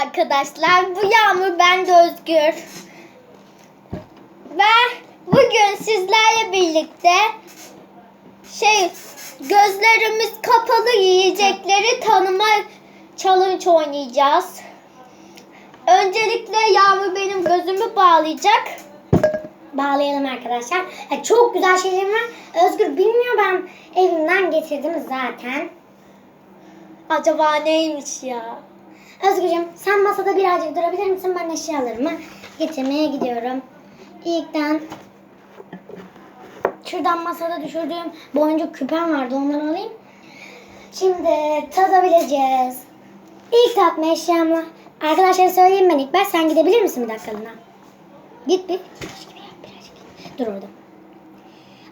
arkadaşlar. Bu Yağmur ben de Özgür. Ve bugün sizlerle birlikte şey gözlerimiz kapalı yiyecekleri tanıma challenge oynayacağız. Öncelikle Yağmur benim gözümü bağlayacak. Bağlayalım arkadaşlar. Ya çok güzel şeylerim var. Özgür bilmiyor ben evimden getirdim zaten. Acaba neymiş ya? Özgürcüğüm sen masada birazcık durabilir misin? Ben eşyalarımı getirmeye gidiyorum. İlkten şuradan masada düşürdüğüm boncuk küpem vardı onları alayım. Şimdi tadabileceğiz. İlk tatma eşyamla. Arkadaşlara söyleyeyim ben ilk baş. Sen gidebilir misin bir dakikalığına? Git bir. Birazcık birazcık. Dur orada.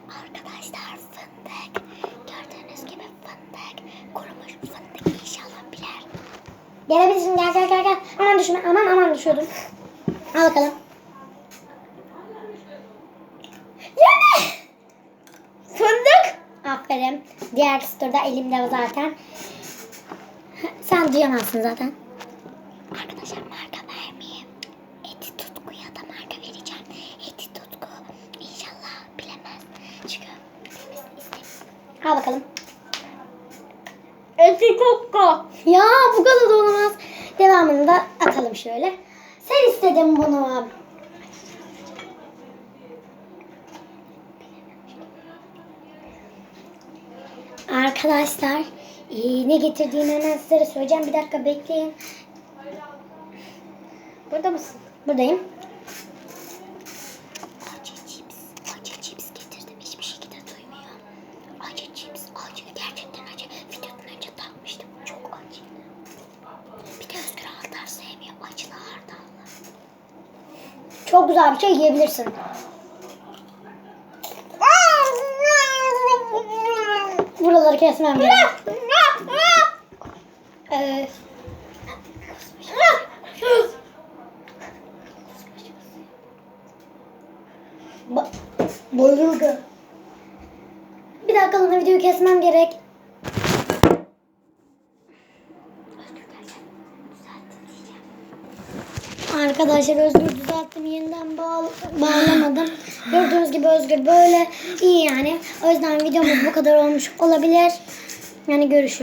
Arkadaşlar fındık. Gördüğünüz gibi fındık. Kurumuş fındık inşallah biler. Gelebilirsin gel gel gel gel. Aman düşme aman aman düşüyordum. Al bakalım. Yeme! Fındık. Aferin. Diğer kısırda elimde zaten. Sen duyamazsın zaten. Arkadaşlar marka vermeyeyim. Eti tutku ya da marka vereceğim. Eti tutku. İnşallah bilemez. Çünkü istemiyorum. Al bakalım. Eti kokko. Ya bu kadar da olmaz. Devamını da atalım şöyle. Sen istedin bunu. Arkadaşlar ee, ne getirdiğimi hemen size söyleyeceğim. Bir dakika bekleyin. Burada mısın? Buradayım. Çok güzel bir şey yiyebilirsin. Buraları kesmem gerek. Ba- bayıldı. Bir dakikalığına videoyu kesmem gerek. Arkadaşlar Özgür düzelttim yeniden bağ- bağlamadım. Gördüğünüz gibi Özgür böyle iyi yani. O yüzden videomuz bu kadar olmuş olabilir. Yani görüşürüz.